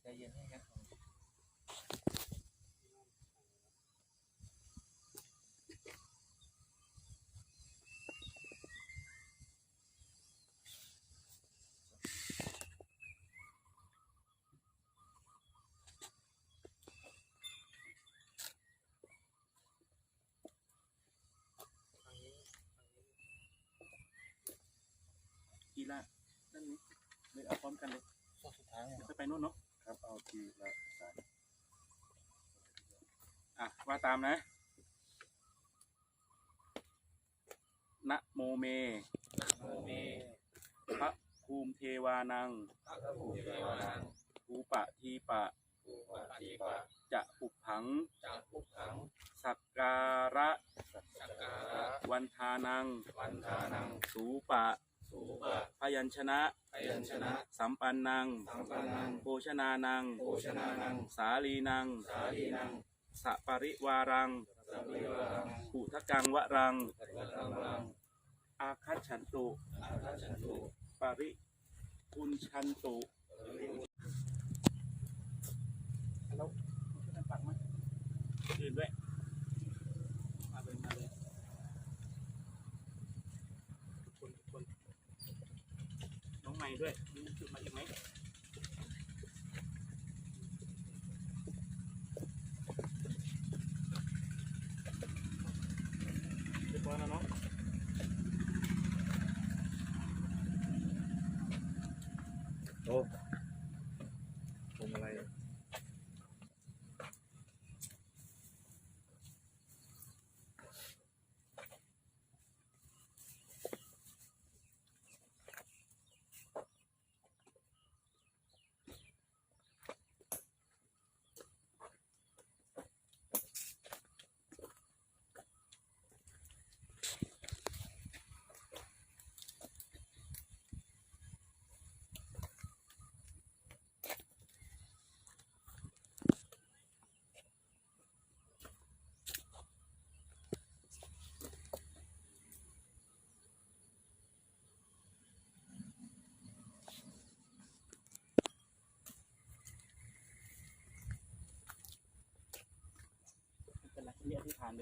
ใจ เย็นให้ครับกีฬาด้านนี้เลยเอาพร้อมกันเลยสุดท้ายเดี๋ยวค่อยไปนู่นเนาะ ครับ เอาทีละสามอะว่าตามนะ นะโมเมโมเมพระภูมิเทวานังพระภูมิเทวานังภูปะทีปะภูปะทีปะ จะปุกผังจักพุกขัง สักการะ สักการะ วันทานัง วันทานัง สูปะ สูปะพยัญชนะ พยัญชนะ สัมปันนัง สัมปันนัง โภชนานัง โภชนานัง สาลีนัง สาลีนังสัปริวารังสัพพิวารังอุทกังวะรังสัพพะรัง อาคัตฉันตุอาทัชันตุปริปุญชันตุแล้วช่วยกันปักมั้ยยืนด้วย มาเลยมาเลยทุกคนทุกคน น้องใหม่ ด้วยมีจุดมาอีกไหมเรียบร้อยแล้วเนาะโอ้ ที่ทานไป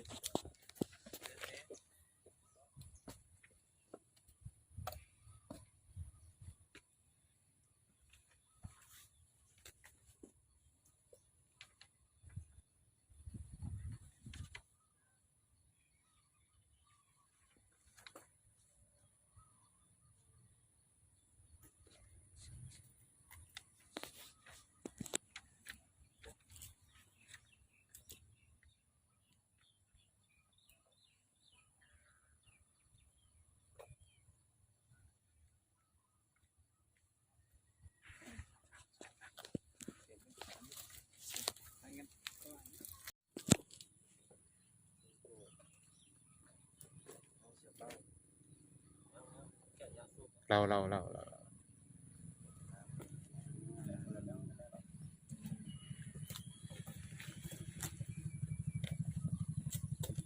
เราเราเราเรา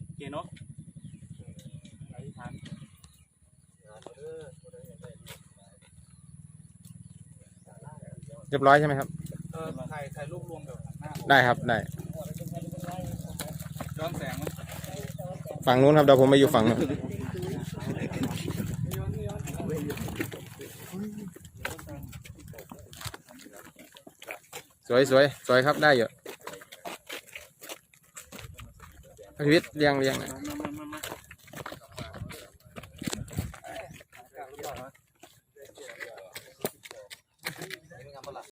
โอเคเนาะอธิษฐานเรียบร้อยใช่ไหมครับ เออถ่ายถ่ายรูปรวมแบบหน้าได้ครับ ได้ ย้อนแสงมั้ยฝั่งนู้นครับ เดี๋ยวผมไปอยู่ฝั่งนู้น สวยสวยสวยครับได้อยู่ชีวิตเรียงเรียงน่อยมา